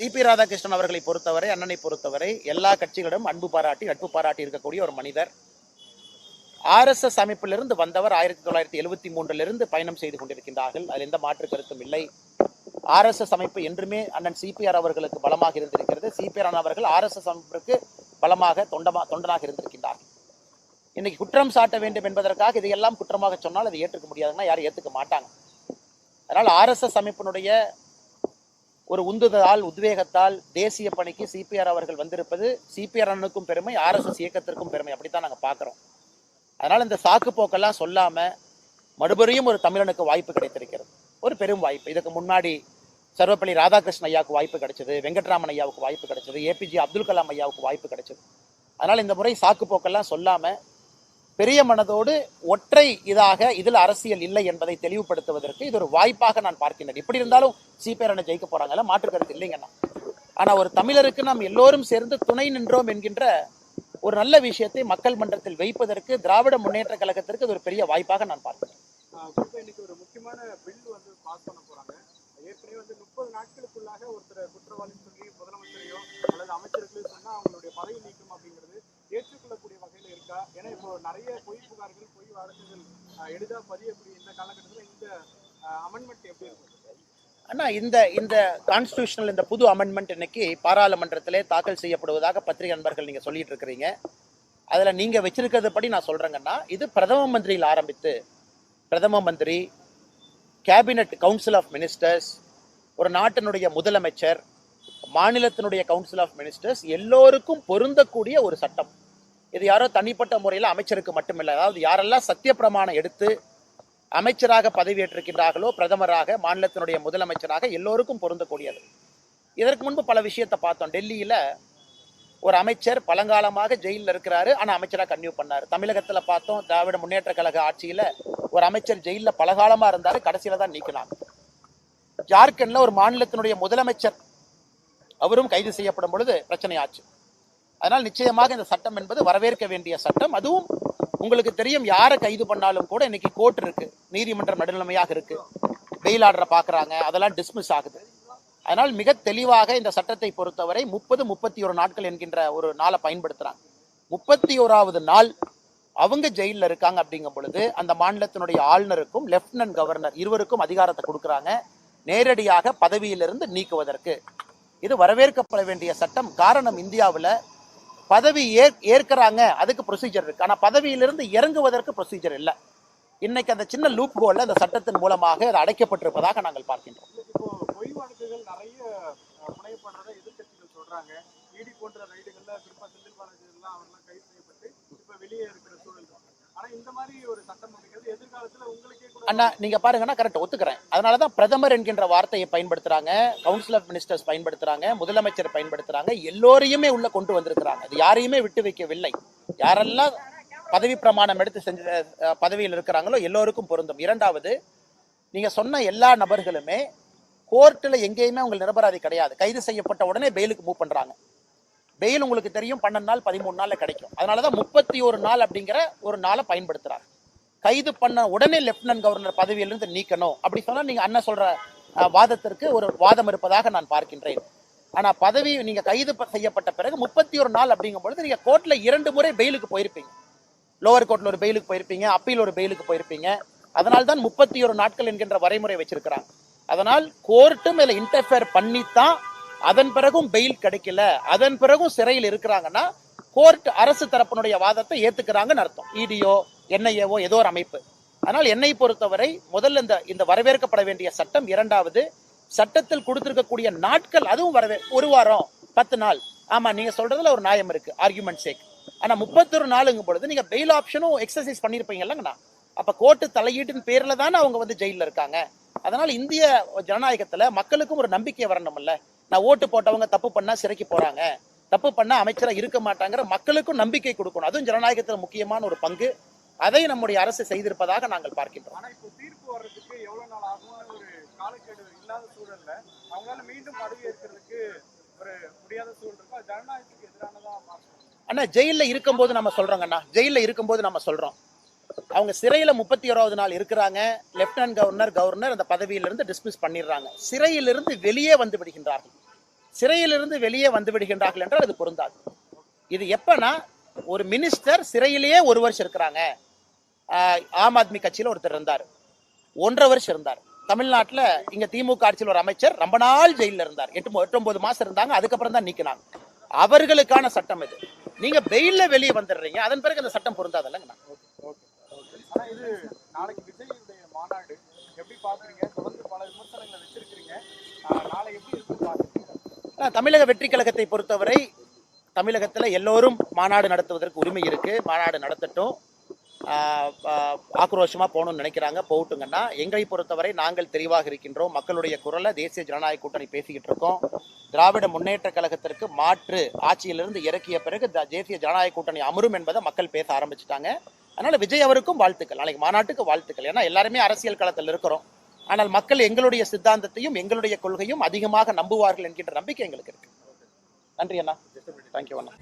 CP Radhakrishnan அவர்களை பொறுத்தவரை அண்ணனை பொறுத்தவரை எல்லா கட்சிகளிடம் அன்பு பாராட்டி நட்பு பாராட்டி இருக்கக்கூடிய ஒரு மனிதர். ஆர்எஸ்எஸ் அமைப்பிலிருந்து வந்தவர் ஆயிரத்தி தொள்ளாயிரத்தி எழுபத்தி மூன்றிலிருந்து பயணம் செய்து கொண்டிருக்கின்றார்கள். அதில் எந்த மாற்று கருத்தும் இல்லை. ஆர்எஸ்எஸ் அமைப்பு என்றுமே அண்ணன் சிபிஆர் அவர்களுக்கு பலமாக இருந்திருக்கிறது. சிபிஆர் அவர்கள் ஆர்எஸ்எஸ் அமைப்பிற்கு பலமாக தொண்டமா தொண்டனாக இருந்திருக்கின்றார்கள். இன்னைக்கு குற்றம் சாட்ட வேண்டும் என்பதற்காக இதையெல்லாம் குற்றமாக சொன்னால் அதை ஏற்றுக்க முடியாதுன்னா யாரும் ஏற்றுக்க மாட்டாங்க. அதனால் ஆர்எஸ்எஸ் அமைப்பினுடைய ஒரு உந்துதலால் உத்வேகத்தால் தேசிய பணிக்கு சிபிஆர் அவர்கள் வந்திருப்பது சிபிஆர் அண்ணனுக்கும் பெருமை ஆர்எஸ்எஸ் இயக்கத்திற்கும் பெருமை அப்படித்தான் நாங்கள் பார்க்குறோம். அதனால் இந்த சாக்கு போக்கெல்லாம் சொல்லாம மறுபடியும் ஒரு தமிழனுக்கு வாய்ப்பு கிடைத்திருக்கிறது. ஒரு பெரும் வாய்ப்பு. இதுக்கு முன்னாடி சர்வப்பள்ளி ராதாகிருஷ்ணன் ஐயாவுக்கு வாய்ப்பு கிடைச்சது வெங்கட்ராமன் ஐயாவுக்கு வாய்ப்பு கிடைச்சது ஏபிஜே அப்துல் கலாம் ஐயாவுக்கு வாய்ப்பு கிடைச்சது. அதனால் இந்த முறை சாக்கு போக்கெல்லாம் சொல்லாம பெரிய மனதோடு ஒற்றை இதாக இதில் அரசியல் இல்லை என்பதை தெளிவுபடுத்துவதற்கு இது ஒரு வாய்ப்பாக நான் பார்க்கின்றேன். இப்படி இருந்தாலும் சீப்பேரனை ஜெயிக்க போறாங்கல்ல மாற்று கருத்து இல்லைங்கண்ணா. ஆனா ஒரு தமிழருக்கு நாம் எல்லோரும் சேர்ந்து துணை நின்றோம் என்கின்ற ஒரு நல்ல விஷயத்தை மக்கள் மன்றத்தில் வைப்பதற்கு திராவிட முன்னேற்ற கழகத்திற்கு இது ஒரு பெரிய வாய்ப்பாக நான் பார்க்கிறேன் ஆஹ் குறிப்பா இன்னைக்கு ஒரு முக்கியமான பில் வந்து பாஸ் பண்ண போறாங்க ஏற்கனவே வந்து முப்பது நாட்களுக்குள்ளாக ஒருத்தர் குற்றவாளின்னு சொல்லி முதலமைச்சரையோ அல்லது அமைச்சர்களையோ சொன்னா அவங்களுடைய பதவி நீக்கம் அப்படிங்கிறது ஏற்றுக்கொள்ளக்கூடிய வகையில இருக்கா ஏன்னா இப்போ நிறைய பொய் புகார்கள் பொய் வழக்குகள் எளிதாக பதியக்கூடிய இந்த காலகட்டத்தில் இந்த அமெண்ட்மெண்ட் எப்படி இருக்கும்? ஆனா இந்த இந்த கான்ஸ்டியூஷனல் இந்த புது அமெண்ட்மெண்ட் இன்னைக்கு பாராளுமன்றத்திலே தாக்கல் செய்யப்படுவதாக பத்திரிகை நண்பர்கள் நீங்கள் சொல்லிட்டு இருக்கிறீங்க. அதுல நீங்க வச்சிருக்கிறது படி நான் சொல்கிறேங்கன்னா இது பிரதம மந்திரியில் ஆரம்பித்து பிரதம மந்திரி கேபினட் கவுன்சில் ஆஃப் மினிஸ்டர்ஸ் ஒரு நாட்டினுடைய முதலமைச்சர் மாநிலத்தினுடைய கவுன்சில் ஆஃப் மினிஸ்டர்ஸ் எல்லோருக்கும் பொருந்தக்கூடிய ஒரு சட்டம். இது யாரோ தனிப்பட்ட முறையில் அமைச்சருக்கு மட்டுமில்லை. அதாவது யாரெல்லாம் சத்திய பிரமாணம் எடுத்து அமைச்சராக பதவியேற்றிருக்கின்றார்களோ பிரதமராக மாநிலத்தினுடைய முதலமைச்சராக எல்லோருக்கும் பொருந்தக்கூடியது. இதற்கு முன்பு பல விஷயத்தை பார்த்தோம். டெல்லியில ஒரு அமைச்சர் பழங்காலமாக ஜெயிலில் இருக்கிறாரு. ஆனால் அமைச்சராக கன்னியூ பண்ணாரு. தமிழகத்துல பார்த்தோம் திராவிட முன்னேற்ற கழக ஆட்சியில ஒரு அமைச்சர் ஜெயிலில் பலகாலமாக இருந்தாரு. கடைசியில தான் நீக்கினாங்க. ஜார்க்கண்டில் ஒரு மாநிலத்தினுடைய முதலமைச்சர் அவரும் கைது செய்யப்படும் பொழுது பிரச்சனை ஆச்சு. அதனால் நிச்சயமாக இந்த சட்டம் என்பது வரவேற்க வேண்டிய சட்டம். அதுவும் உங்களுக்கு தெரியும் யாரை கைது பண்ணாலும் கூட இன்னைக்கு கோர்ட் இருக்கு. நீதிமன்றம் நடுநிலைமையாக இருக்கு. பெயில் ஆர்டரை பார்க்குறாங்க. அதெல்லாம் டிஸ்மிஸ் ஆகுது. அதனால் மிக தெளிவாக இந்த சட்டத்தை பொறுத்தவரை முப்பது முப்பத்தி ஒரு நாட்கள் என்கின்ற ஒரு நாளை பயன்படுத்துறாங்க. முப்பத்தி ஓராவது நாள் அவங்க ஜெயிலில் இருக்காங்க அப்படிங்கும் பொழுது அந்த மாநிலத்தினுடைய ஆளுநருக்கும் லெப்டினன்ட் கவர்னர் இருவருக்கும் அதிகாரத்தை கொடுக்குறாங்க. நேரடியாக பதவியிலிருந்து நீக்குவதற்கு. இது வரவேற்கப்பட வேண்டிய சட்டம். காரணம் இந்தியாவில் பதவி ஏற் ஏற்கிறாங்க. அதுக்கு ப்ரொசீஜர் இருக்குது ஆனால் பதவியிலிருந்து இறங்குவதற்கு ப்ரொசீஜர் இல்லை. இன்னைக்கு அந்த சின்ன லூப் ஹோலில் அந்த சட்டத்தின் மூலமாக அது அடைக்கப்பட்டிருப்பதாக நாங்கள் பார்க்கின்றோம். பொய் வழக்குகள் நிறைய அஹ், புனையப்படுறதை இடி போன்ற செந்தில் பாலாஜி அவர்லாம் கைது செய்யப்பட்டு இப்ப வெளியே இருக்கிற சூழல் இருக்கு. ஆனா இந்த மாதிரி ஒரு சட்டம் அப்படிங்கிறது எதிர்காலத்துல உங்களுக்கே கூட அண்ணா நீங்க பாருங்கன்னா கரெக்ட் ஒத்துக்கிறேன். அதனாலதான் பிரதமர் என்கின்ற வார்த்தையை பயன்படுத்துறாங்க கவுன்சில் ஆஃப் மினிஸ்டர்ஸ் பயன்படுத்துறாங்க முதலமைச்சர் பயன்படுத்துறாங்க எல்லோரையுமே உள்ள கொண்டு வந்திருக்கிறாங்க. அது யாரையுமே விட்டு வைக்கவில்லை. யாரெல்லாம் பதவி பிரமாணம் எடுத்து செஞ்ச பதவியில் இருக்கிறாங்களோ எல்லோருக்கும் பொருந்தும். இரண்டாவது நீங்க சொன்ன எல்லா நபர்களுமே கோர்ட்டில் எங்கேயுமே உங்கள் நிரபராதி கிடையாது. கைது செய்யப்பட்ட உடனே பெயிலுக்கு மூவ் பண்றாங்க. பெயில் உங்களுக்கு தெரியும் பன்னெண்டு நாள் பதிமூணு நாளில் கிடைக்கும். அதனால தான் முப்பத்தி ஒரு நாள் அப்படிங்கிற ஒரு நாளை பயன்படுத்துறாங்க கைது பண்ண உடனே லெப்டினன்ட் கவர்னர் பதவியிலிருந்து நீக்கணும். அப்படி சொன்னா நீங்க அண்ணன் சொல்ற வாதத்திற்கு ஒரு வாதம் இருப்பதாக நான் பார்க்கின்றேன். ஆனா பதவி நீங்க கைது செய்யப்பட்ட பிறகு முப்பத்தி ஒரு நாள் அப்படிங்கும் பொழுது நீங்க கோர்ட்டில் இரண்டு முறை பெயிலுக்கு போயிருப்பீங்க. லோவர் கோர்ட்டில் ஒரு பெயிலுக்கு போயிருப்பீங்க அப்பீல் ஒரு பெயிலுக்கு போயிருப்பீங்க. அதனால் தான் முப்பத்தி ஒரு நாட்கள் என்கின்ற வரைமுறை வச்சிருக்கிறாங்க அதனால் கோர்ட்டும் இதுல இன்டர்ஃபியர் பண்ணித்தான் அதன் பிறகும் பெயில் கிடைக்கல. அதன் பிறகும் சிறையில் இருக்கிறாங்கன்னா கோர்ட் அரசு தரப்பினுடைய வாதத்தை ஏத்துக்கிறாங்கன்னு அர்த்தம். இடியோ என்ஐஏவோ ஏதோ ஒரு அமைப்பு. அதனால் என்னை பொறுத்தவரை முதல்ல இந்த இந்த வரவேற்கப்பட வேண்டிய சட்டம் இரண்டாவது சட்டத்தில் கொடுத்திருக்கக்கூடிய நாட்கள் அதுவும் வரவே ஒரு வாரம் பத்து நாள். ஆமா நீங்க சொல்றதுல ஒரு நியாயம் இருக்கு ஆர்குமெண்ட் சேக் ஆனா முப்பத்தொரு நாளுங்கும் பொழுது நீங்க பெயில் ஆப்ஷனும் எக்ஸசைஸ் பண்ணிருப்பீங்கல்லங்கண்ணா அப்ப கோர்ட்டு தலையீட்டின் பேர்ல தானே அவங்க வந்து ஜெயிலில் இருக்காங்க. அதனால இந்திய ஜனநாயகத்துல மக்களுக்கும் ஒரு நம்பிக்கை வரணும்ல. நான் ஓட்டு போட்டவங்க தப்பு பண்ணா சிறைக்கு போறாங்க. தப்பு பண்ணா அமைச்சரா இருக்க மாட்டாங்கிற மக்களுக்கும் நம்பிக்கை கொடுக்கணும். அதுவும் ஜனநாயகத்துல முக்கியமான ஒரு பங்கு. அதை நம்முடைய அரசு செய்திருப்பதாக நாங்கள் பார்க்கின்றோம். ஆனா அண்ணா ஜெயில்ல இருக்கும்போது நம்ம சொல்றோங்கண்ணா. ஜெயில்ல இருக்கும்போது நம்ம சொல்றோம். அவங்க சிறையில முப்பத்தி ஓராவது நாள் இருக்கிறாங்க. லெப்டினன்ட் கவர்னர் கவர்னர் அந்த பதவியிலிருந்து டிஸ்மிஸ் பண்ணிடுறாங்க. சிறையிலிருந்து வெளியே வந்து விடுகின்றார்கள். சிறையிலிருந்து வெளியே வந்து விடுகின்றார்கள் என்றால் அது பொருந்தாது. இது எப்பனா ஒரு மினிஸ்டர் சிறையிலேயே ஒரு வருஷம் இருக்கிறாங்க. ஆம் ஆத்மி கட்சியில் ஒருத்தர் இருந்தார். ஒன்றரை வருஷம் இருந்தார். தமிழ்நாட்டில் இங்க திமுக ஆட்சியில் ஒரு அமைச்சர் ரொம்ப நாள் ஜெயிலில் இருந்தார். எட்டு மொ- எட்டு ஒன்பது மாசம் இருந்தாங்க அதுக்கப்புறம் தான் நீக்கினாங்க. அவர்களுக்கான சட்டம் இது. நீங்க வெயில்ல வெளியே வந்துடுறீங்க அதன் பிறகு அந்த சட்டம் பொருந்தாதல்லங்கண்ணா ஆனா இது நாளைக்கு விஜயுடைய மாநாடு. எப்படி பாக்குறீங்க தொடர்ந்து பல விமர்சனங்களை வச்சிருக்கீங்க நாளை எப்படி இருக்குன்னு பாக்குறீங்க தமிழக வெற்றி கழகத்தை பொறுத்தவரை தமிழகத்தில் எல்லோரும் மாநாடு நடத்துவதற்கு உரிமை இருக்கு. மாநாடு நடத்தட்டும். ஆஹ் ஆக்ரோஷமா போகணும்னு நினைக்கிறாங்க. போகட்டுங்கன்னா எங்களை பொறுத்தவரை நாங்கள் தெளிவாக இருக்கின்றோம். மக்களுடைய குரலை தேசிய ஜனநாயக கூட்டணி பேசிக்கிட்டு இருக்கோம். திராவிட முன்னேற்ற கழகத்திற்கு மாற்று ஆட்சியிலிருந்து இறக்கிய பிறகு த- தேசிய ஜனநாயக கூட்டணி அமரும் என்பதை மக்கள் பேச ஆரம்பிச்சிட்டாங்க. அதனால் விஜய் அவருக்கும் வாழ்த்துக்கள். நாளைக்கு மாநாட்டுக்கு வாழ்த்துக்கள். ஏன்னா எல்லாருமே அரசியல் களத்தில் இருக்கிறோம். ஆனால் மக்கள் எங்களுடைய சித்தாந்தத்தையும் எங்களுடைய கொள்கையும் அதிகமாக நம்புவார்கள் என்கின்ற நம்பிக்கை எங்களுக்கு இருக்கு. நன்றி அண்ணா. தேங்க்யூ அண்ணா.